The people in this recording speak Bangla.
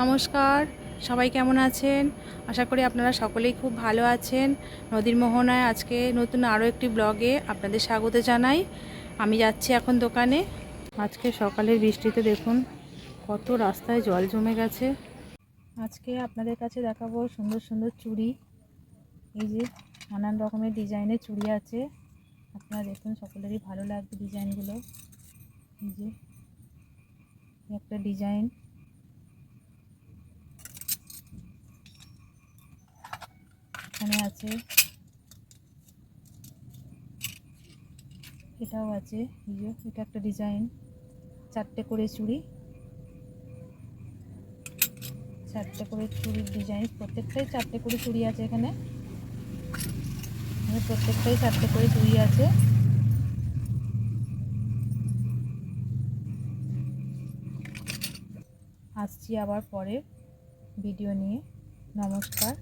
নমস্কার। সবাই কেমন আছেন? আশা করি আপনারা সকলেই খুব ভালো আছেন। নদীর মোহনায় আজকে নতুন আরও একটি ব্লগে আপনাদের স্বাগত জানাই। আমি যাচ্ছি এখন দোকানে। আজকে সকালের বৃষ্টিতে দেখুন, কত রাস্তায় জল জমে গেছে। আজকে আপনাদের কাছে দেখাবো সুন্দর সুন্দর চুড়ি। এই যে নানান রকমের ডিজাইনের চুড়ি আছে। আপনারা দেখুন, সকলেরই ভালো লাগবে ডিজাইনগুলো। এই যে একটা ডিজাইন। এখানে আছে। এটাও আছে। এটা একটা ডিজাইন চারটে করে চুড়ি। চারটে করে চুড়ির ডিজাইন প্রত্যেকটাই চারটে করে চুড়ি আছে এখানে। প্রত্যেকটাই চারটে করে চুড়ি আছে। আসছি আবার পরে ভিডিও নিয়ে। নমস্কার।